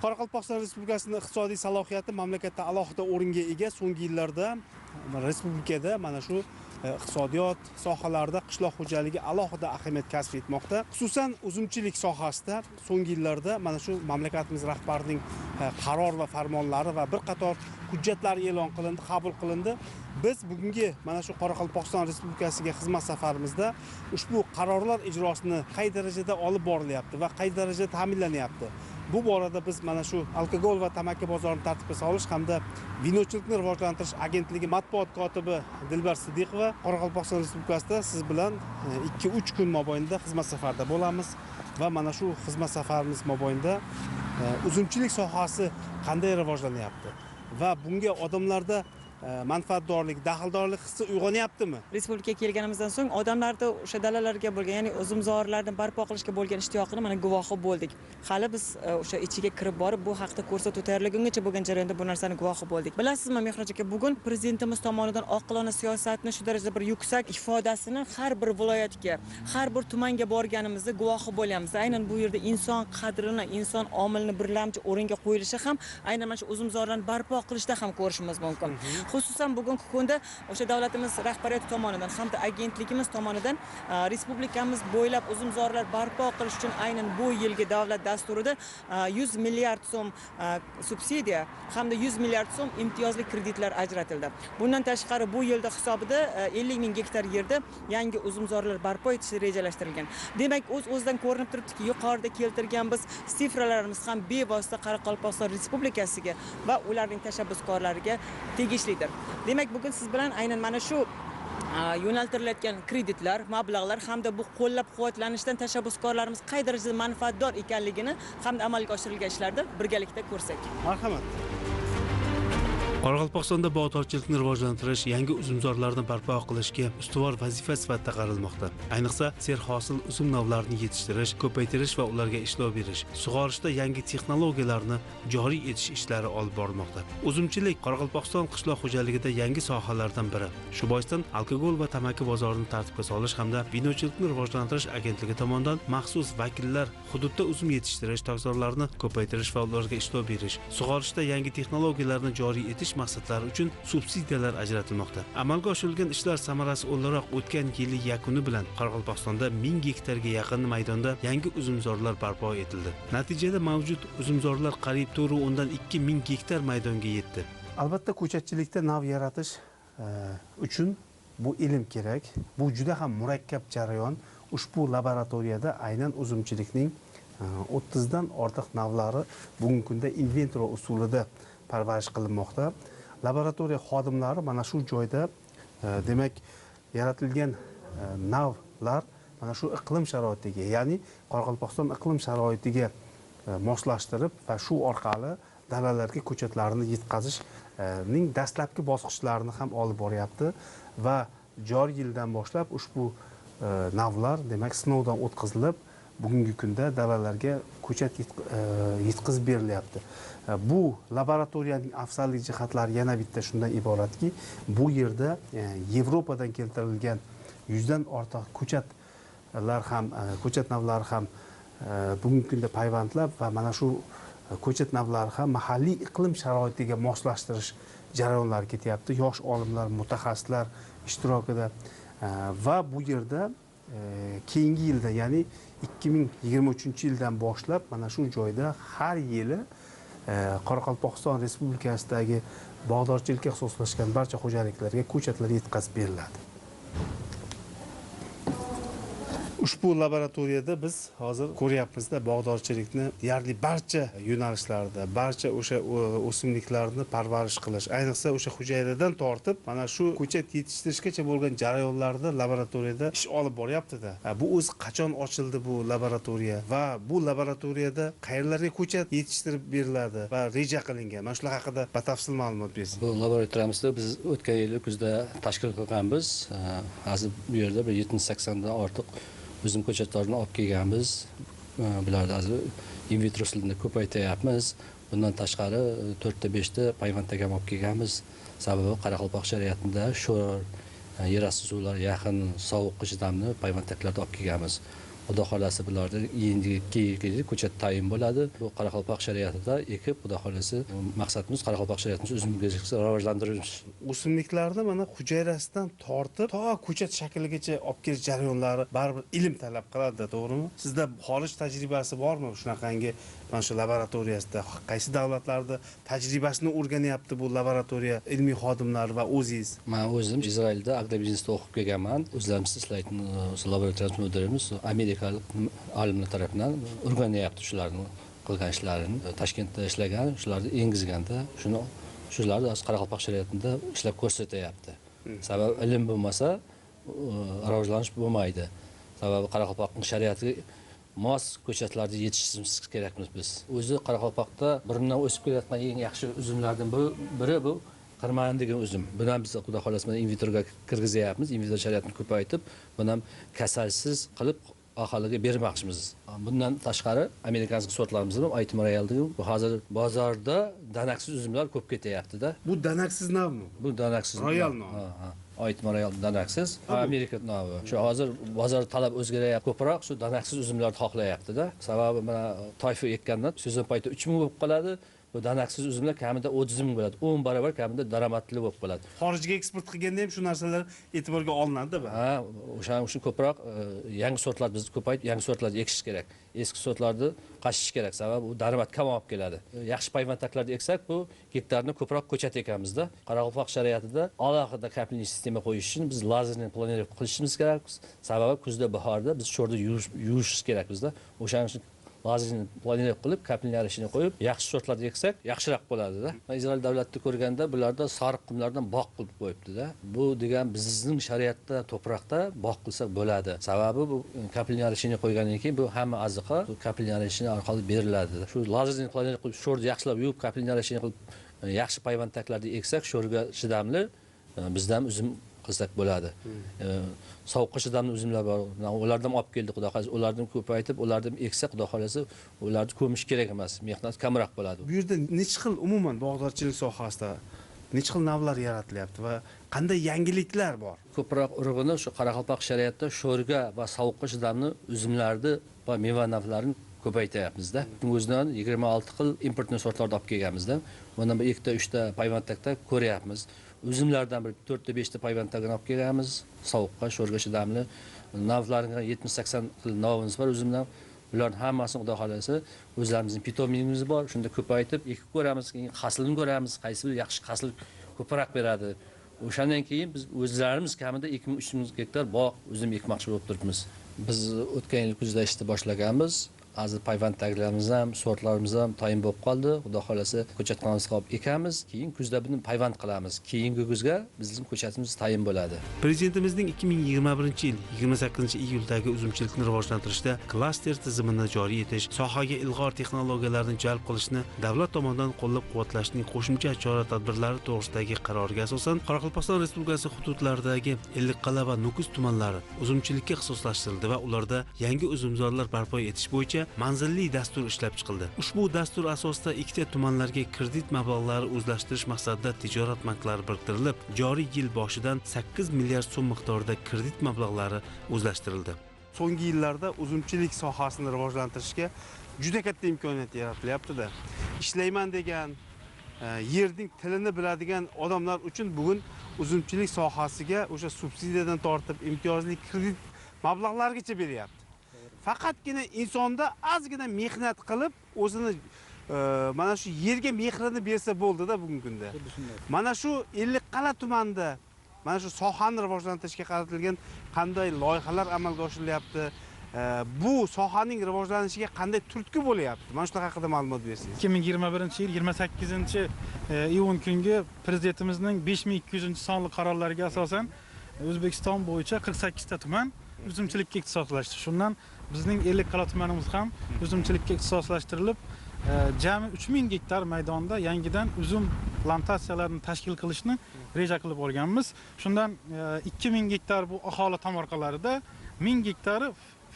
qoraqalpog'iston respublikasini iqtisodiy salohiyati mamlakatda alohida o'ringa ega so'nggi yillarda respublikada mana shu e, iqtisodiyot sohalarida qishloq xo'jaligi alohida ahamiyat kasb etmoqda. Xususan uzumchilik sohasida so'nggi yillarda mana shu mamlakatimiz rahbarining e, qaror va farmonlari va bir qator hujjatlar e'lon qilindi qabul qilindi. Biz bugungi mana shu qoraqalpog'iston respublikasiga xizmat safarimizda ushbu qarorlar ijrosini qay darajada olib borilyapti va qay darajada ta'minlanyapti? Bu borada biz mana shu alkogol va tamaki bozorini tartibga solish hamda vinochilikni rivojlantirish agentligi matbuot kotibi dilbar siddiqova qoraqalpog'iston respublikasida siz bilan e, ikki uch kun mobaynida xizmat safarida bo'lamiz va mana shu xizmat safarimiz mobaynida e, uzumchilik sohasi qanday rivojlanyapti va bunga odamlarda manfaatdorlik daxldorlik hissi uyg'onyaptimi? Respublikaga kelganimizdan so'ng odamlarda o'sha dalalarga bo'lgan ya'ni uzumzorlarni barpo qilishga bo'lgan ishtiyoqini mana guvohi bo'ldik. Hali biz e, o'sha ichiga kirib borib bu haqda ko'rsatuv tayyorlagungacha bo'lgan jarayonda bu narsani guvohi bo'ldik. Bilasizmi mehroj aka bugun prezidentimiz tomonidan oqilona siyosatni shu darajada bir yuksak ifodasini har bir viloyatga har bir tumanga borganimizda guvohi bo'lyapmiz. Aynan bu yerda inson qadrini inson omilini birlamchi o'ringa qo'yilishi ham aynan mana shu uzumzorlarni barpo qilishda ham ko'rishimiz mumkin xususan bugungi kunda o'sha davlatimiz rahbariyati tomonidan hamda agentligimiz tomonidan respublikamiz bo'ylab uzumzorlar barpo qilish uchun aynan bu yilgi davlat dasturida 100 milliard so'm subsidiya hamda 100 milliard so'm imtiyozli kreditlar ajratildi. Bundan tashqari bu yilda hisobida 50 ming gektar yerda yangi uzumzorlar barpo etish rejalashtirilgan. Demak o'z o'zidan ko'rinib turibdiki yuqorida keltirgan biz sifralarimiz ham bevosita qoraqalpog'iston respublikasiga va ularning tashabbuskorlariga tegishli. Tegishlidir demak bugun siz bilan aynan mana shu yo'naltirilayotgan kreditlar mablag'lar hamda bu qo'llab quvvatlanishdan tashabbuskorlarimiz qay darajada manfaatdor ekanligini hamda amalga oshirilgan ishlarni birgalikda ko'rsak. Marhamat. Qoraqalpog'istonda bog'dorchilikni rivojlantirish yangi uzumzorlarni barpo qilishga ustuvor vazifa sifatida qaralmoqda. Ayniqsa serhosil uzum navlarini yetishtirish ko'paytirish va ularga ishlov berish sug'orishda yangi texnologiyalarni joriy etish ishlari olib borilmoqda uzumchilik qoraqalpog'iston qishloq xo'jaligida yangi sohalardan biri. Shu boisdan alkogol va tamaki bozorini tartibga solish hamda vinochilikni rivojlantirish agentligi tomonidan maxsus vakillar hududda uzum yetishtirish tokzorlarini ko'paytirish va ularga ishlov berish sug'orishda yangi texnologiyalarni joriy etish maqsadlari uchun subsidiyalar ajratilmoqda. Amalga oshirilgan ishlar samarasi o'laroq o'tgan yili yakuni bilan qoraqalpog'istonda ming gektarga yaqin maydonda yangi uzumzorlar barpo etildi. Natijada mavjud uzumzorlar qariyb to'rt o'ndan ikki ming gektar maydonga yetdi. Albatta ko'chatchilikda nav yaratish e, uchun bu ilm kerak. Bu juda ham murakkab jarayon. Ushbu laboratoriyada aynan uzumchilikning e, o'ttizdan ortiq navlari bugungi kunda inventro usulida parvarish qilinmoqda. Laboratoriya xodimlari mana shu joyda e, demak yaratilgan e, navlar mana shu iqlim sharoitiga ya'ni qoraqalpog'iston iqlim sharoitiga e, moslashtirib va shu orqali dalalarga ko'chatlarni yetkazishning dastlabki bosqichlarini ham olib boryapti va joriy yildan boshlab ushbu e, navlar demak sinovdan o'tkazilib bugungi kunda dalalarga ko'chat yetkazib e, berilyapti. Bu laboratoriyaning afzallik jihatlari yana bitta shundan iboratki bu yerda yevropadan keltirilgan yuzdan ortiq ko'chatlar ham ko'chat navlari ham bugungi kunda payvandlab va mana shu ko'chat navlari ham mahalliy iqlim sharoitiga moslashtirish jarayonlari ketyapti yosh olimlar mutaxassislar ishtirokida va bu yerda keyingi yilda ya'ni ikki ming yigirma uchinchi yildan boshlab mana shu joyda har yili qoraqalpog'iston respublikasidagi bog'dorchilikka ixtisoslashgan barcha xo'jaliklarga ko'chatlar yetkazib beriladi. Ushbu laboratoriyada biz hozir ko'ryapmizda bog'dorchilikni. Deyarli barcha yo'nalishlarda barcha o'sha o'simliklarni parvarish qilish ayniqsa o'sha hujayradan tortib mana shu ko'chat yetishtirishgacha bo'lgan jarayonlarda laboratoriyada ish olib boryaptida bu o'zi qachon ochildi bu laboratoriya va bu laboratoriyada qayerlarga ko'chat yetishtirib beriladi va reja qilingan? Mana shular haqida batafsil ma'lumot bersangiz bu laboratoriyamizni biz o'tgan yili kuzda tashkil qilganmiz. Hozir bu yerda bir yetmish saksondan ortiq uzum ko'chatlarini olib kelganmiz. Bularni hozir in ko'paytiryapmiz bundan tashqari e, to'rtta beshta payvandda ham olib kelganmiz. Sababi qoraqalpoq shariatida sho'r e, yer osti suvlari yaqin sovuqqa chidamli payvandtaklarni olib kelganmiz. Xudo xohlasa bularni endi keyingi ko'chat tayin bo'ladi. Bu qoraqalpoq shariatida ekib xudo xohlasa maqsadimiz qoraqalpoq shariatimizni o'zimizga rivojlantirish o'simliklarni mana hujayrasidan tortib to ko'chat shakligacha olib kelish jarayonlari baribir ilm talab qiladi to'g'rimi? Sizda xorij tajribasi bormi shunaqangi mana shu laboratoriyasida qaysi davlatlarda tajribasini o'rganyapti bu laboratoriya ilmiy xodimlari va o'zingiz? Man o'zim izrailda agrobiznesda o'qib kelganman. O'zlarimiz islaydigan laboratoriya mudirimiz amerikalik olimlar tarafidan o'rganyapti shularni qilgan ishlarini. Toshkentda ishlagan shularni engizganda shuni shularni qoraqalpoq shariatida ishlab ko'rsatyapti. Sababi ilm bo'lmasa rivojlanish bo'lmaydi. Sababi qoraqalpoqning shariatiga mos ko'chatlarni yetishtirishimiz kerakmiz biz. O'zi qoraqalpoqda burundan o'sib kelayotgan eng yaxshi uzumlardan biri bu qirman degan uzum. Buni ham biz xudo xohlasa mana invitorga kirgizyapmiz invitor shariatini ko'paytib buni ham kasalsiz qilib aholiga bermoqchimiz. Bundan tashqari amerikanskiy sortlarimiz ham aytm royal degan bu hozir bozorda danaksiz uzumlar ko'p ketyaptida. Bu danaksiz navmi bu? Danaksiz Royal nomi. Ha, ha. aytma royal danaksiz amerika nomi shu hozir bozor talab o'zgaryapti ko'proq. Shu danaksiz uzumlarni xohlayaptida. Sababi mana toyfa ekkandan sezon payti uch ming bo'lib qoladi bu danaksiz uzumlar kamida o'ttiz ming bo'ladi. o'n barobar kamida daromadli bo'lib qoladi. Xorijga eksport qilganda ham shu narsalar e'tiborga olinadida ha o'shaning uchun ko'proq e, yangi sortlarni biz ko'payib yangi sortlarni ekish kerak. Eski sortlarni qashish kerak. Sababi u daromad kam olib keladi. Yaxshi payvandaklarni eksak bu gektarni ko'proq ko'chat ekamizda qoraqalpoq shariatida alohida kapling sistema qo'yish uchun biz lazerni planировка qilishimiz kerak sababi kuzda bahorda biz yuvish- yuvishimiz kerak bizda o'shaning uchun lazerni planировка qilib kaplinlar ishini qo'yib yaxshi sortlarni eksak yaxshiroq bo'ladida izrail davlatini ko'rganda bularda sariq qumlardan bog' qilib qo'yibdida. Bu degan bizning shariatda to'proqda bog' qilsak bo'ladi. Sababi bu kaplinlar ishini qo'ygandan keyin bu hamma aziqa bu ishini orqali beriladi shu lazerni planировка qilib sho'rni yaxshilab yuvib kaplinlar ishini qilib yaxshi payvandtaklarni eksak sho'rga chidamli e, bizda ham uzum qilsak bo'ladi. E, sovuqqa chidamli uzumlar bor. Ulardan olib keldik xudo xohlasa. Ularni ko'paytib ularni eksa xudo xohlasa ularni ko'mish kerak emas. Mehnat kamroq bo'ladi. Bu yerda necha xil umuman bog'dorchilik sohasida necha xil navlar yaratilyapti va qanday yangiliklar bor? Ko'proq urug'ini shu qoraqalpoq shariatda sho'rga va sovuqqa chidamli uzumlarni va meva navlarini ko'paytyapmizda o'zidan yigirma olti xil importni sortlarni olib kelganmizda mana bir ikkita uchta payvandakda ko'ryapmiz uzumlardan bir to'rtta beshta payvandagini olib kelamiz sovuqqa sho'rga chidamli navlarini yetmish sakson xil navimiz bor uzumdan bularni hammasini xudo xohlasa o'zlarimizni pitomiyimiz bor? Shunda ko'paytib ekib ko'ramiz keyin haslini ko'ramiz. Qaysi biri yaxshi hasl ko'proq beradi? O'shandan keyin biz o'zlarimiz kamida ikki ming uch ming gektar bog' uzum ekmoqchi bo'lib turibmiz. Biz o'tgan yil kuzda ishni boshlaganmiz. Hozir payvanddagilarimiz ham sortlarimiz ham tayin bo'lib qoldi. Xudo xohlasa ko'chatxonamiz qolib ekamiz. Keyin kuzda buni payvand qilamiz. Keyingi kuzga bizning ko'chatimiz tayin bo'ladi. Prezidentimizning 2021 yil 28 iyuldagi uzumchilikni rivojlantirishda klaster tizimini joriy etish sohaga ilg'or texnologiyalarni jalb qilishni davlat tomonidan qo'llab quvvatlashning qo'shimcha chora tadbirlari to'g'risidagi qaroriga asosan qoraqalpog'iston respublikasi hududlaridagi ellikqal'a va nukus tumanlari uzumchilikka ixtisoslashtirildi. Va ularda yangi uzumzorlar barpo etish bo'yicha manzilli dastur ishlab chiqildi. Ushbu dastur asosida ikkita tumanlarga kredit mablag'lari o'zlashtirish maqsadida tijorat banklari biriktirilib joriy yil boshidan 8 milliard so'm miqdorida kredit mablag'lari o'zlashtirildi. So'nggi yillarda uzumchilik sohasini rivojlantirishga juda katta imkoniyat yaratilyaptida. Ishlayman degan e, yerning tilini biladigan odamlar uchun bugun uzumchilik sohasiga o'sha subsidiyadan tortib imtiyozli kredit mablag'largacha beryapti. Faqatgina insonda ozgina mehnat qilib o'zini e, mana shu yerga mehrini bersa bo'ldida bugungi kunda. Mana shu ellikqal'a tumanida mana shu sohani rivojlantirishga qaratilgan qanday loyihalar amalga oshirilyapti. E, bu sohaning rivojlanishiga qanday turtki bo'lyapti? Mana shular haqida ma'lumot bersangiz. 2021 yil 28 e, iyun kungi prezidentimizning 5200 sonli qarorlariga asosan O'zbekiston bo'yicha 48 ta tuman uzumchilikka ixtisoslashdi. Shundan bizning 50 qala tumanimiz ham uzumchilikka ixtisoslashtirilib, e, jami jami 3000 gektar maydonda yangidan uzum plantatsiyalarini tashkil qilishni reja qilib olganmiz. Shundan e, ikki 2000 gektar bu aholi tomorqalarida, 1000 gektari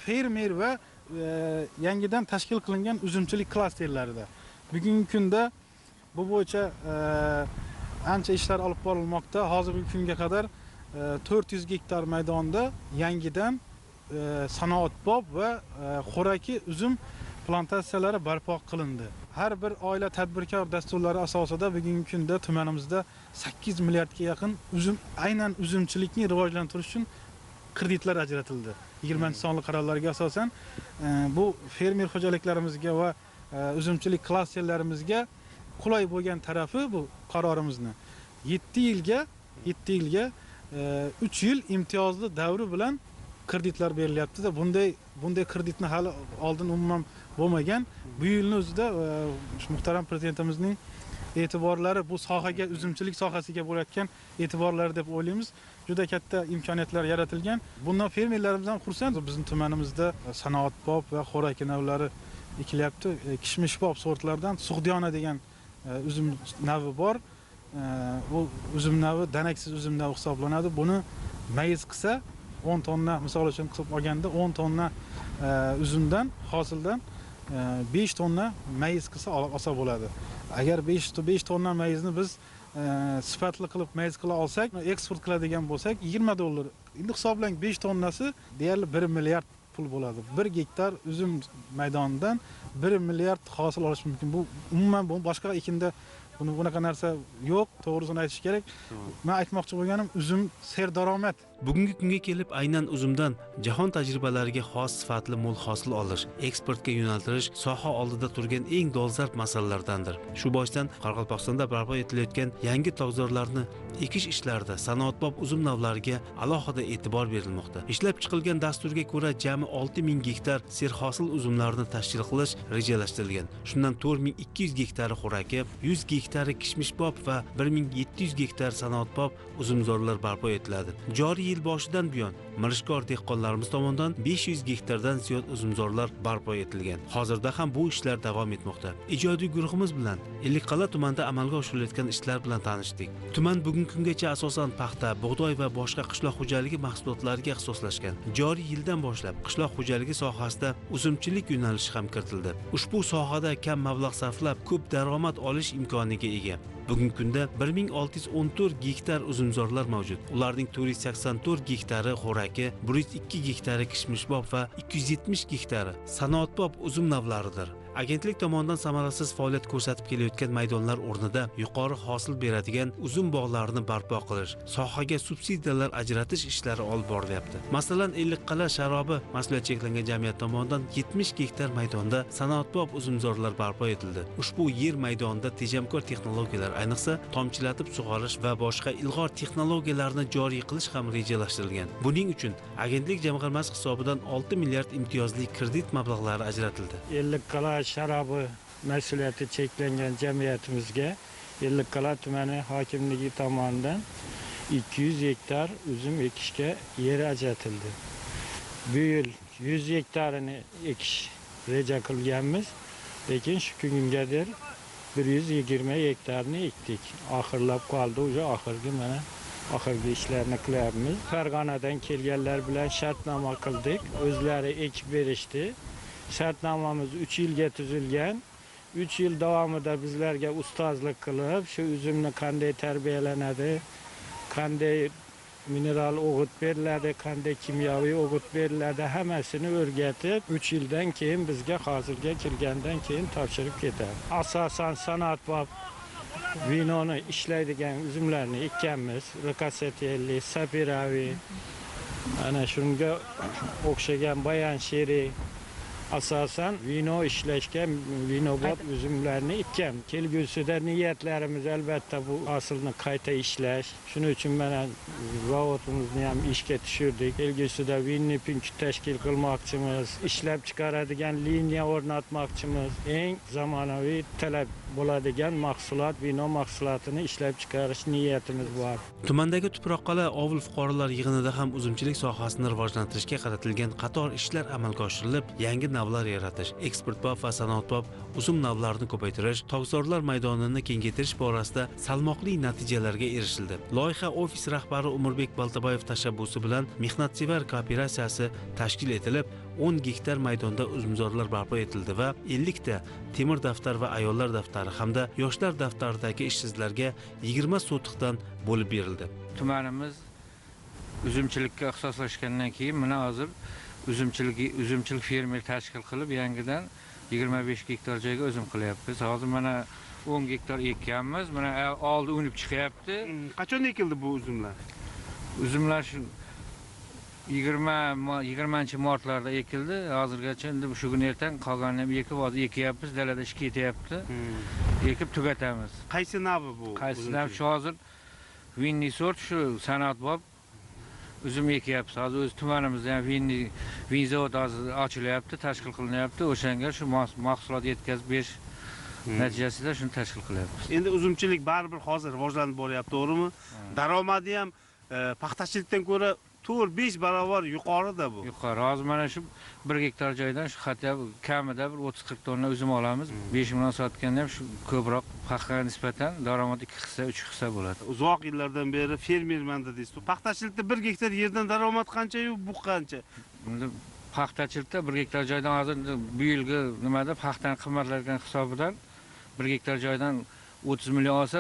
fermer va e, yangidan tashkil qilingan uzumchilik klasterlarida. Bugungi kunda bu bo'yicha ancha ishlar olib borilmoqda. Hozirgi kunga qadar 400 gektar maydonda yangidan e, sanoatbop va e, xo'raki uzum plantatsiyalari barpo qilindi. Har bir oila tadbirkor dasturlari asosida bugungi kunda tumanimizda 8 milliardga yaqin uzum aynan uzumchilikni rivojlantirish uchun kreditlar ajratildi. 20 sonli qarorlarga asosan e, bu fermer xo'jaliklarimizga va uzumchilik klasterlarimizga qulay bo'lgan tarafi bu qarorimizni. 7 yilga 7 yilga 3 yil imtiyozli davri bilan kreditlar berilyaptida bunday bunday kreditni hali oldin umuman bo'lmagan. Bu yilni o'zida e, muhtaram prezidentimizning e'tiborlari bu sohaga uzumchilik sohasiga bo'layotgan e'tiborlari deb o'ylaymiz. Juda katta imkoniyatlar yaratilgan. Bundan fermerlarimiz ham xursand. Bizni tumanimizda sanoatbop va xo'raki navlari ekilyapti e, kishmishbop sortlardan sug'diyona degan e, uzum navi bor. Bu uzum navi danaksiz uzum navi hisoblanadi. Buni mayiz qilsa 10 tonna misol uchun qilib olganda 10 tonna e, uzumdan hosildan e, 5 tonna mayiz qilsa olsa bo'ladi. Agar 5 5 tonna mayizni biz e, sifatli qilib mayiz qila olsak eksport qiladigan bo'lsak 20 dollar. Endi hisoblang 5 tonnasi deyarli 1 milliard pul bo'ladi. 1 gektar uzum maydonidan 1 milliard hosil olish mumkin. Bu umuman boshqa ekinda buni bunaqa narsa yo'q to'g'risini aytish kerak. Man aytmoqchi bo'lganim uzum serdaromad. Bugungi kunga kelib aynan uzumdan jahon tajribalariga xos sifatli mo'l hosil olish eksportga yo'naltirish soha oldida turgan eng dolzarb masalalardandir. Shu boisdan qoraqalpog'istonda barpo etilayotgan yangi tokzorlarni ekish ishlarida sanoatbop uzum navlariga alohida e'tibor berilmoqda. Ishlab chiqilgan dasturga ko'ra jami 6000 gektar serhosil uzumlarni tashkil qilish rejalashtirilgan. Shundan 4200 gektari xo'raki 100 gektari kishmishbop va 1700 gektar sanoatbop uzumzorlar barpo etiladi. Joriy yil boshidan buyon mirishkor dehqonlarimiz tomonidan 500 gektardan ziyod uzumzorlar barpo etilgan. Hozirda ham bu ishlar davom etmoqda. Ijodiy guruhimiz bilan ellikqal'a tumanida amalga oshirilayotgan ishlar bilan tanishdik. Tuman bugungi kungacha asosan paxta bug'doy va boshqa qishloq xo'jaligi mahsulotlariga ixtisoslashgan. Joriy yildan boshlab qishloq xo'jaligi sohasida uzumchilik yo'nalishi ham kiritildi. Ushbu sohada kam mablag' sarflab ko'p daromad olish imkoniga ega. Bugungi kunda 1614 gektar uzumzorlar mavjud. Ularning 484 gektari xo'raki 102 gektari kishmishbob va 270 gektari sanoatbop uzum navlaridir agentlik tomonidan samarasiz faoliyat ko'rsatib kelayotgan maydonlar o'rnida yuqori hosil beradigan uzum bog'larini barpo qilish sohaga subsidiyalar ajratish ishlari olib borilyapti. Masalan ellikqal'a sharobi mas'uliyati cheklangan jamiyat tomonidan 70 gektar maydonda sanoatbop uzumzorlar barpo etildi. Ushbu yer maydonida tejamkor texnologiyalar ayniqsa tomchilatib sug'orish va boshqa ilg'or texnologiyalarni joriy qilish ham rejalashtirilgan. Buning uchun agentlik jamg'armasi hisobidan 6 milliard imtiyozli kredit mablag'lari ajratildi. Ellikqal'a sharobi mas'uliyati cheklangan jamiyatimizga ellikqal'a tumani hokimligi tomonidan 200 gektar uzum ekishga yer ajratildi. Bu yil 100 gektarini ekish reja qilganmiz lekin shu kungadir 120 gektarni ekdik. Oxirlab qoldi уже oxirgi mana oxirgi ishlarni qilyapmiz. Farg'onadan kelganlar bilan shartnoma qildik o'zlari ekib berishdi. Shartnomamiz 3 yilga tuzilgan. 3 yil davomida bizlarga ustozlik qilib shu uzumni qanday tarbiyalanadi qanday mineral o'g'it beriladi qanday kimyoviy o'g'it beriladi hammasini o'rgatib 3 yildan keyin bizga hozirga kelgandan keyin topshirib ketadi. Asosan sanoatbop vinoni ishlaydigan uzumlarni ekkanmiz. Rokasatelli sapiraviy ana shunga o'xshagan bayan sheri asosan vino ishlashga vinobop uzumlarni ekkan kelgusida niyatlarimiz albatta bu hosilni qayta ishlash shuning uchun mana zavodimizni ham ishga tushirdik kelgusida vinni punkt tashkil qilmoqchimiz ishlab chiqaradigan liniya o'rnatmoqchimiz eng zamonaviy talab bo'ladigan mahsulot vino mahsulotini ishlab chiqarish niyatimiz bor tumandagi tuproqqal'a ovul fuqarolar yig'inida ham uzumchilik sohasini rivojlantirishga qaratilgan qator ishlar amalga oshirilib yangi navlar yaratish eksportbop va sanoatbop uzum navlarini ko'paytirish tokzorlar maydonini kengaytirish borasida salmoqli natijalarga erishildi. Loyiha ofis rahbari umurbek baltaboyev tashabbusi bilan mehnatsevar kooperatsiyasi tashkil etilib 10 gektar maydonda uzumzorlar barpo etildi va 50 ta temir daftar va ayollar daftari hamda yoshlar daftaridagi ishsizlarga 20 sotixdan bo'lib berildi. Tumanimiz uzumchilikka ixtisoslashgandan keyin mana hozir uzumchilik uzumchilik fermer tashkil qilib yangidan 25 gektar joyga uzum qilyapmiz. Hozir mana 10 gektar ekkanmiz mana oldi unib chiqyapti. Qachon ekildi bu uzumlar? Uzumlar shu 20 mo- 20 martlarda ekildi. Hozirgacha endi shu kun ertang qolganini ham ekib hozir ekyapmiz. Dalada ish ketyapti. Ekib tugatamiz. Qaysi navi bu qaysidan shu hozir vinni sort shu san'atbop uzum ekyapmiz hozir o'z tumanimizda ham vinni vin zavod hozir ochilyapti tashkil qilinyapti. O'shanga shu mahs- mahsulot yetkazib berish natijasida shuni tashkil qilyapmiz. Endi uzumchilik baribir hozir rivojlanib boryapti to'g'rimi? Daromadi ham e, paxtachilikdan ko'ra to'rt besh barobar yuqorida bu. Yuqori. Hozir mana shu bir gektar joydan shu hatto kamida bir o'ttiz qirq tonna uzum olamiz. Besh million sotganda ham shu ko'proq paxtaga nisbatan daromad ikki hissa uch hissa bo'ladi. Uzoq yillardan beri fermerman dedingiz paxtachilikda bir gektar yerdan daromad qanchayu bu qancha? Paxtachilikda bir gektar joydan hozir bu yilgi nimada paxtani qimmatlayotgan hisobidan bir gektar joydan o'ttiz million olsa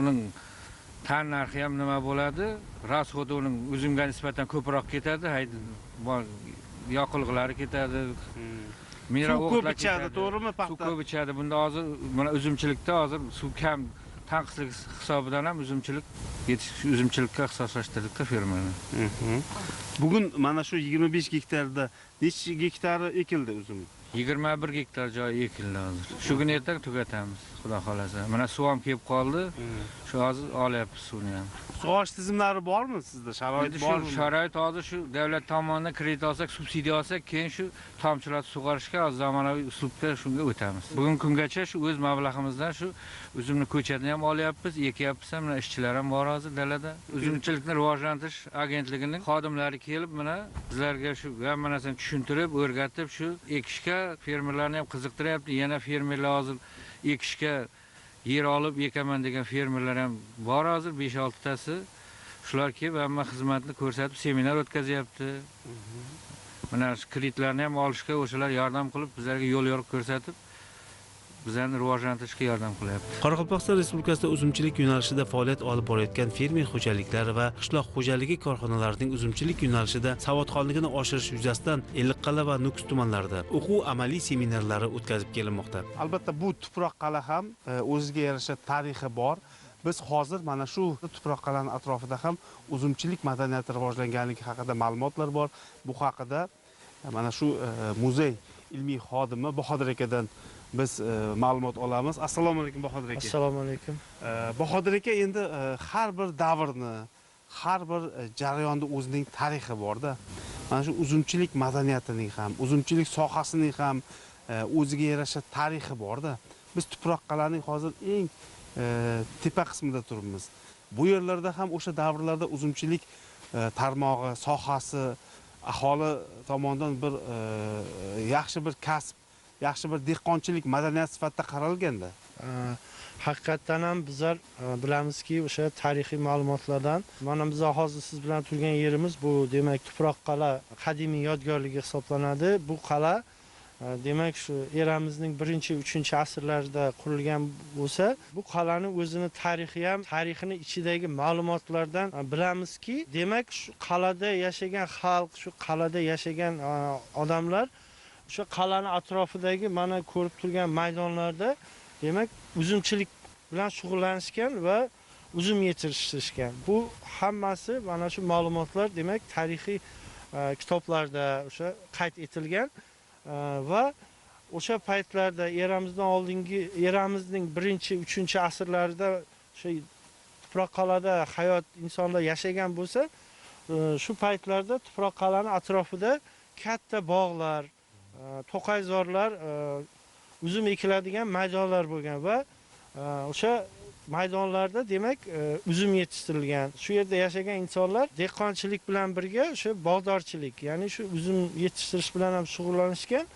uning tan narxi ham nima bo'ladi? Расходi uning uzumga nisbatan ko'proq ketadi haydi yoqilg'ilari ketadi. Mineral suv ko'p ichadi to'g'rimi suv paxta ko'p ichadi. Bunda hozir mana uzumchilikda hozir suv kam tanqislik hisobidan ham uzumchilik yetish uzumchilikka ixtisoslashtirdikda fermerni Mhm. bugun mana shu 25 gektarda necha gektari ekildi uzum 21 gektar joy ekildi hozir shu kuni ertaga tugatamiz xudo xohlasa. Mana suv ham kelib qoldi. Shu hozir olyapmiz suvni ham. Sug'orish tizimlari bormi sizda? Sharoit bormi? sharoit hozir shu davlat tomonidan kredit olsak subsidiya olsak keyin shu tomchilatib sug'orishga hozir zamonaviy uslubga shunga o'tamiz. Bugungi kungacha shu o'z mablag'imizdan shu uzumni ko'chatini ham olyapmiz ekyapmiz ham mana ishchilar ham bor hozir dalada. Uzumchilikni rivojlantirish agentligining xodimlari kelib mana bizlarga shu hamma narsani tushuntirib o'rgatib shu ekishga fermerlarni ham qiziqtiryapti. Yana fermerlar hozir ekishga yer olib ekaman degan fermerlar ham bor hozir besh oltitasi shular kelib hamma xizmatni ko'rsatib seminar o'tkazyapti. Mana shu kreditlarni ham olishga o'shalar yordam qilib bizlarga yo'l yo'riq ko'rsatib bizlarni rivojlantirishga yordam qilyapti. Qoraqalpog'iston respublikasida uzumchilik yo'nalishida faoliyat olib borayotgan fermer xo'jaliklari va qishloq xo'jaligi korxonalarining uzumchilik yo'nalishida savodxonligini oshirish yuzasidan ellikqal'a va nukus tumanlarida o'quv amaliy seminarlari o'tkazib kelinmoqda. Albatta bu tuproq qal'a ham e, o'ziga yarasha tarixi bor. Biz hozir mana shu tuproq qal'ani atrofida ham uzumchilik madaniyati rivojlanganligi haqida ma'lumotlar bor. Bu haqida e, mana shu e, muzey ilmiy xodimi bahodir akadan biz e, ma'lumot olamiz. Assalomu alaykum bahodir aka. Assalomu alaykum. E, bahodir aka endi e, har bir davrni har bir jarayonni o'zining tarixi borda. Mana shu uzumchilik madaniyatining ham uzumchilik sohasining ham o'ziga yarasha tarixi borda. Biz tuproq qal'aning hozir eng tepa qismida turibmiz. Bu yerlarda ham o'sha davrlarda uzumchilik tarmog'i sohasi aholi tomonidan bir yaxshi bir kasb yaxshi bir dehqonchilik madaniyati sifatida qaralganda. Haqiqatdan ham bizlar e, bilamizki o'sha tarixiy ma'lumotlardan mana biz hozir siz bilan turgan yerimiz bu. Demak tuproq qal'a qadimiy yodgorligi hisoblanadi. Bu qal'a e, demak shu eramizning birinchi uchinchi asrlarida qurilgan bo'lsa bu qal'ani o'zini tarixi ham tarixini ichidagi ma'lumotlardan e, bilamizki demak shu qal'ada yashagan xalq shu qal'ada yashagan odamlar o'sha qal'ani atrofidagi mana ko'rib turgan maydonlarda demak uzumchilik bilan shug'ullanishgan va uzum yetishtirishgan. Bu hammasi mana shu ma'lumotlar demak tarixiy e, kitoblarda o'sha qayd etilgan e, va o'sha paytlarda eramizdan oldingi eramizning birinchi uchinchi asrlarida o'sha tuproq qal'ada hayot insonlar yashagan bo'lsa e, shu paytlarda tuproq qal'ani atrofida katta bog'lar to'qayzorlar uzum ekiladigan maydonlar bo'lgan va o'sha maydonlarda demak uzum yetishtirilgan shu yerda yashagan insonlar dehqonchilik bilan birga o'sha bog'dorchilik ya'ni shu uzum yetishtirish bilan ham shug'ullanishgan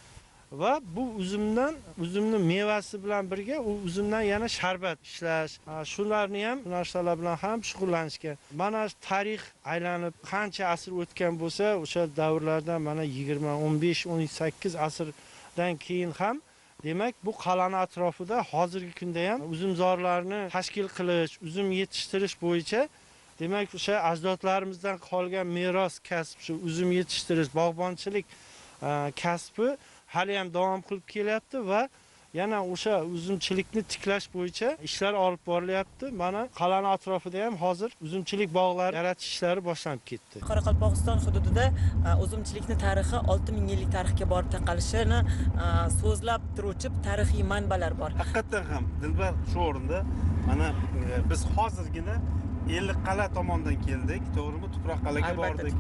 va bu uzumdan uzumni mevasi bilan birga u uzumdan yana sharbat ishlash shularni ham narsalar bilan ham shug'ullanishgan mana tarix aylanib qancha asr o'tgan bo'lsa o'sha davrlardan mana yigirma o'n besh o'n sakkiz asrdan keyin ham demak bu qal'ani atrofida hozirgi kunda ham uzumzorlarni tashkil qilish uzum yetishtirish bo'yicha demak o'sha ajdodlarimizdan qolgan meros kasb shu uzum yetishtirish bog'bonchilik kasbi hali ham davom qilib kelyapti va yana o'sha uzumchilikni tiklash bo'yicha ishlar olib borilyapti. Mana qal'ani atrofida ham hozir uzumchilik bog'lari yaratish ishlari boshlanib ketdi. Qoraqalpog'iston hududida uzumchilikni tarixi 6000 yillik tarixga borib taqalishini so'zlab turuvchi tarixiy manbalar bor. Haqiqatdan ham dilbar shu o'rinda mana e, biz hozirgina ellikqal'a tomondan keldik to'g'rimi? Tuproq qal'aga bordik.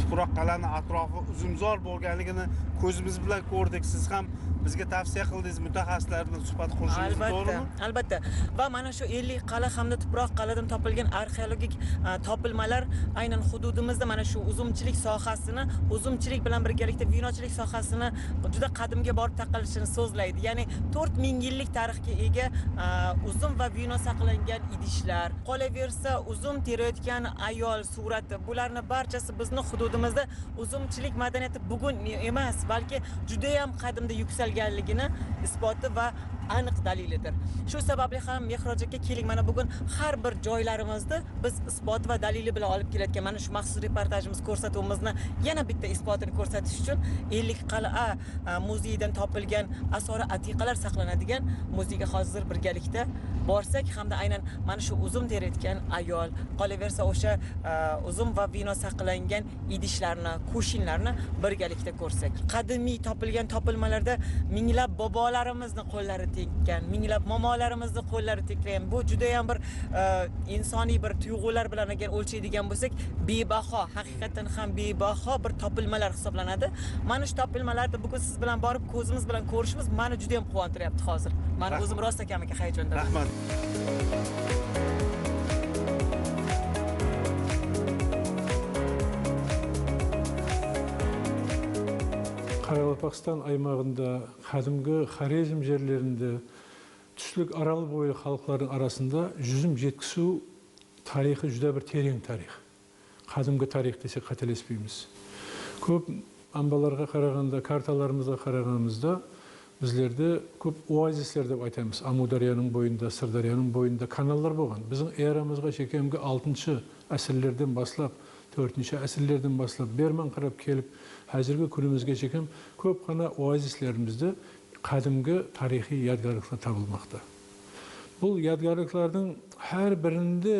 tuproq qal'ani atrofi uzumzor bo'lganligini ko'zimiz bilan ko'rdik. Siz ham bizga tavsiya qildingiz mutaxassislar bilan suhbat qurishingizni albatta to'g'rimi? albatta. Va mana shu ellik qal'a hamda tuproq qal'adan topilgan arxeologik topilmalar aynan hududimizda mana shu uzumchilik sohasini uzumchilik bilan birgalikda vinochilik sohasini juda qadimga borib taqalishini so'zlaydi. Ya'ni 4000 yillik tarixga ega uzum va vino saqlangan idishlar. Qolaversa uzum terayotgan ayol surati bularni barchasi bizni hududimizda uzumchilik madaniyati bugun emas balki judayam qadimda yuksalganligini isboti va aniq dalilidir. Shu sababli ham mehroj aka keling mana bugun har bir joylarimizni biz isbot va dalili bilan olib kelayotgan mana shu maxsus reportajimiz ko'rsatuvimizni yana bitta isbotini ko'rsatish uchun ellik qal'a a, muzeyidan topilgan asori atiqalar saqlanadigan muzeyga hozir birgalikda borsak hamda aynan mana shu uzum terayotgan ayol qolaversa o'sha uzum va vino saqlangan idishlarni kushinlarni birgalikda ko'rsak. Qadimiy topilgan topilmalarda minglab bobolarimizni qo'llari tekkan. Minglab momolarimizni qo'llari tekkan bu judayam bir a, insoniy bir tuyg'ular bilan agar o'lchaydigan bo'lsak bebaho haqiqatdan ham bebaho bir topilmalar hisoblanadi. Mana shu topilmalarni bugun siz bilan borib ko'zimiz bilan ko'rishimiz mani juda yam quvontiryapti hozir. Mani o'zim rostakam aka hayajondaman. Rahmat Қарақалпақстан аймағында кәдімгі хорезм жерлерінде түшлік арал бойы халықтардың арасында жүзім жеткізу тарихы жүдә бір терең тарих. Кәдімгі тарих десек қателеспейміз. Көп амбаларға қарағанда карталарымызға қарағанымызда біздерде көп оазистер деп айтамыз. Амударияның бойында сырдарияның бойында каналдар болған. Біздің эрамызға шекемгі алтыншы әсірлерден бастап төртінші әсірлерден бастап бермен қарап келіп қазіргі күнімізге шекем көп қана оазислерімізде кәдімгі тарихи ядгарлықтар табылмақта бұл ядгарлықтардың бірінде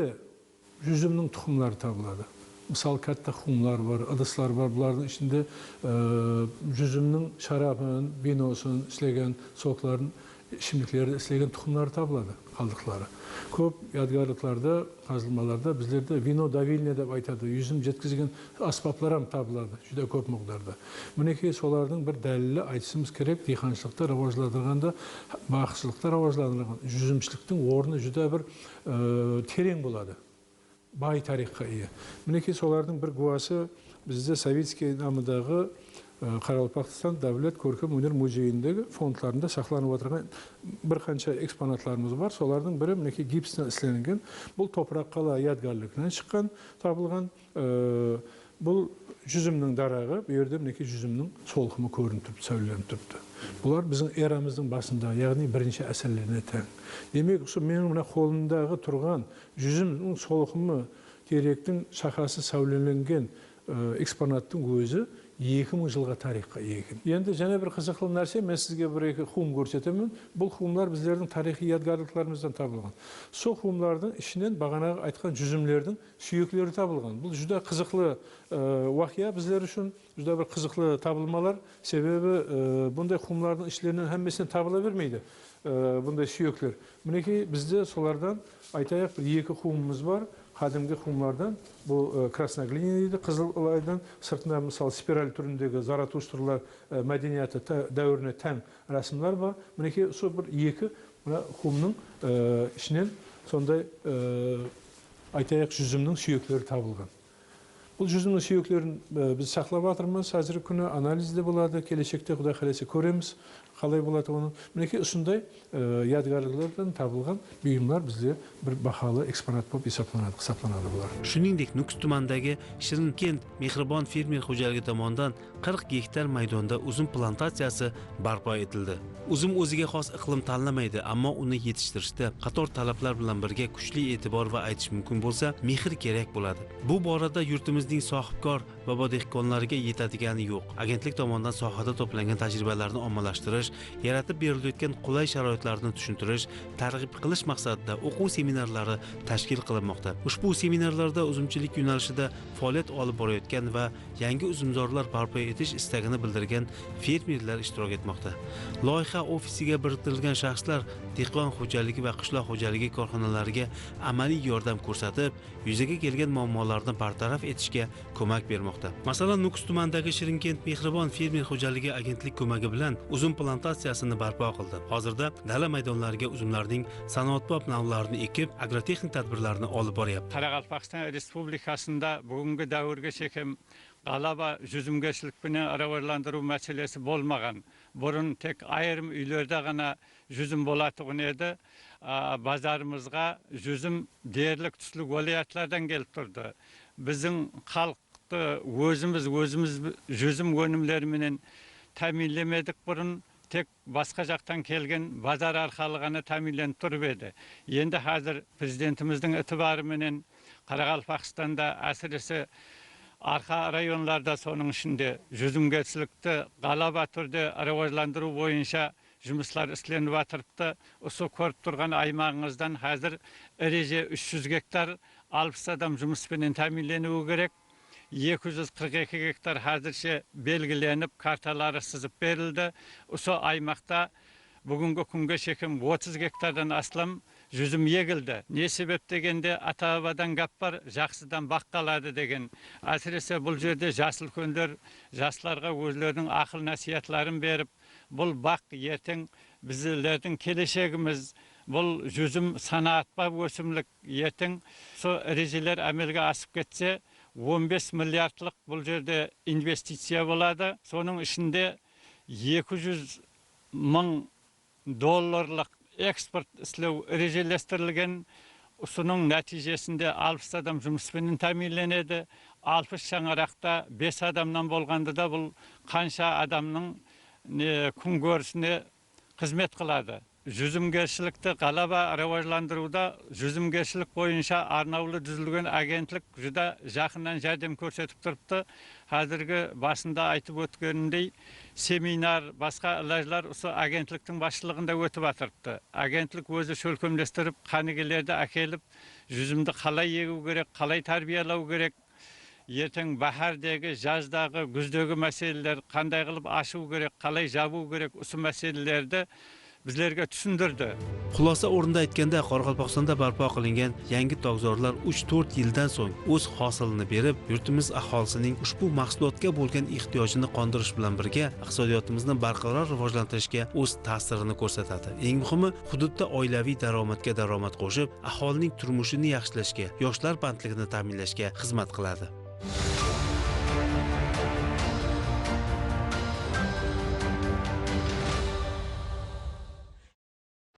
жүзімнің тұқымдары табылады мысалы кәтті хумлар бар ыдыслар бар бұлардың ішінде жүзімнің шарабын виносын істеген сокларын ішімдіктерді істеген тұқымдары табылады қалдықтары көп ядгарлықтарда қазылмаларда біздерде вино давильня деп айтады жүзім жеткізген аспаптар табылады жүдә көп мықтарда мінекей солардың бір дәлелі айтысымыз керек диқаншылықты рауажландырғанда бақшылықты рауажландырған жүзімшіліктің орны жүдә бір терең болады бай тарихқа ие мінекей солардың бір куәсі бізде советский намыдағы ә, қарақалпақстан дәулет көркем өнер музейіндегі фондтарында сақланып отырған бір қанша экспонатларымыз бар. Солардың бірі мінекей гипстен істелінген бұл топырақ қала ядгарлығынан шыққан табылған. Ә, бұл жүзімнің дарағы бұл жерде жүзімнің солқымы көрініп тұрыпты сәулеленіп тұрыпты. Бұлар біздің эрамыздың басында яғни бірінші әсірлеріне тән. Демек осы менің мына қолымдағы тұрған жүзімнің солқымы теректің шақасы сәулеленген ә, экспонаттың өзі 2000 жылға тарихқа ие енді және бір қызықты нәрсе мен сізге бір екі хум көрсетемін. Бұл хумлар біздердің тарихи ядгарлықтарымыздан табылған. Сол хумлардың ішінен бағанағы айтқан жүзімлердің сүйеклері табылған. Бұл жүдә қызықлы ә, уақия біздер үшін жүдә бір қызықлы табылмалар. Себебі ә, бұндай хумлардың іштерінен әммесінен табыла бермейді ә, бұндай сүйеклер мінекей бізде солардан айтайық бір екі хумымыз бар. Кәдімгі хумлардан бұл красноглина дейді қызыл лайдан сыртында мысалы спираль түріндегі заратустрлар мәдениеті дәуіріне тән рәсімдер бар. Мінекей сол бір екі мына хумның ә, ішінен сондай айтайық жүзімнің сүйектері табылған. Бұл жүзімнің сүйектерін біз сақлап жатырмыз қазіргі күні анализде болады. Келешекте құдай қаласа көреміз. Қалай болады оны мінекей осындай ә, ядгарлардан табылған бұйымдар бізде бір бағалы экспонат болып есептелінеді hisoblanadi bular shuningdek nukus tumanidagi shirinkent mehribon fermer xo'jaligi tomonidan 40 gektar maydonda uzum plantatsiyasi barpo etildi uzum o'ziga xos iqlim tanlamaydi ammo uni yetishtirishda qator talablar bilan birga kuchli e'tibor va aytish mumkin bo'lsa mehr kerak bo'ladi bu borada yurtimizning sohibkor bobo dehqonlariga yetadigani yo'q agentlik tomonidan sohada to'plangan tajribalarni ommalashtirish yaratib berilayotgan qulay sharoitlarni tushuntirish targ'ib qilish maqsadida o'quv seminarlari tashkil qilinmoqda. Ushbu seminarlarda uzumchilik yo'nalishida faoliyat olib borayotgan va yangi uzumzorlar barpo etish istagini bildirgan fermerlar ishtirok etmoqda. Loyiha ofisiga biriktirilgan shaxslar dehqon xo'jaligi va qishloq xo'jaligi korxonalariga amaliy yordam ko'rsatib yuzaga kelgan muammolarni bartaraf etishga ko'mak bermoqda. Masalan nukus tumanidagi shirinkent mehribon fermer xo'jaligi agentlik ko'magi bilan uzum plantatsiyasini barpo qildi. Hozirda dala maydonlariga uzumlarning sanoatbop navlarini ekib agrotexnik tadbirlarni olib boryapti. Qoraqalpog'iston respublikasida bugungi davrga çekim g'alaba juzumgarchilik bilan rivojlantiruv masalasi bo'lmagan. бұрын тек айырым үйлерде ғана жүзім болатұғын еді базарымызға жүзім дерлік түслік уәлаятлардан келіп тұрды біздің халықты өзіміз өзіміз жүзім өнімлеріменен тәминлемедік бұрын тек басқа жақтан келген базар арқалы ғана тәминленіп тұрып еді енді қазір президентіміздің ітібарыменен қарақалпақстанда әсіресе arka rayonlarda so'ning ichinde juzumgarchilikni g'alaba turda rivojlantiruv bo'yicha жұмыслар істелініп жатырыпты осы көріп тұрған аймағыңыздан қазір ереже 300 гектар 60 адам жұмыспенен тәмінленуі керек 242 гектар қазірше белгіленіп карталары сызып берілді осы аймақта бүгінгі күнге шекім 30 гектардан аслам жүзім егілді. Не себеп дегенде ата бабадан гап бар жақсыдан бақ қалады деген. Әсіресе бұл жерде жас үлкендер жастарға өзлерінің ақыл насихатларын беріп бұл бақ ертең біздердің келешегіміз. Бұл жүзім санаатпа өсімлік. Ертең сол ережелер әмелге асып кетсе 15 миллиардлық бұл жерде инвестиция болады. Соның ішінде 200 мың долларлық экспорт істеу ережелестірілген соның нәтижесінде 60 адам жұмыспенен тәмінленеді 60 шаңырақта 5 адамнан болғанда да бұл қанша адамның не күнкөрісіне қызмет қылады. Жүзімгершілікті қалаба рivojlandыруда жүзімгершілік бойынша арнаулы түзілген агентлік жүда жақыннан жәрдем көрсетіп тұрыпты қазіргі басында айтып өткеніндей семинар басқа ілажлар осы агентліктің басшылығында өтіп жатырыпты агентлік өзі шөлкемдестіріп қанегелерді әкеліп жүзімді қалай егу керек қалай тәрбиелау керек ертең бахардегі жаздағы күздегі мәселелер қандай қылып ашу керек қалай жабу керек осы мәселелерді bizlarga tushundirdi xulosa o'rnida aytganda qoraqalpog'istonda barpo qilingan yangi tokzorlar 3-4 yildan so'ng o'z hosilini berib yurtimiz aholisining ushbu mahsulotga bo'lgan ehtiyojini qondirish bilan birga iqtisodiyotimizni barqaror rivojlantirishga o'z ta'sirini ko'rsatadi. Eng muhimi hududda oilaviy daromadga daromad qo'shib aholining turmushini yaxshilashga yoshlar bandligini ta'minlashga xizmat qiladi.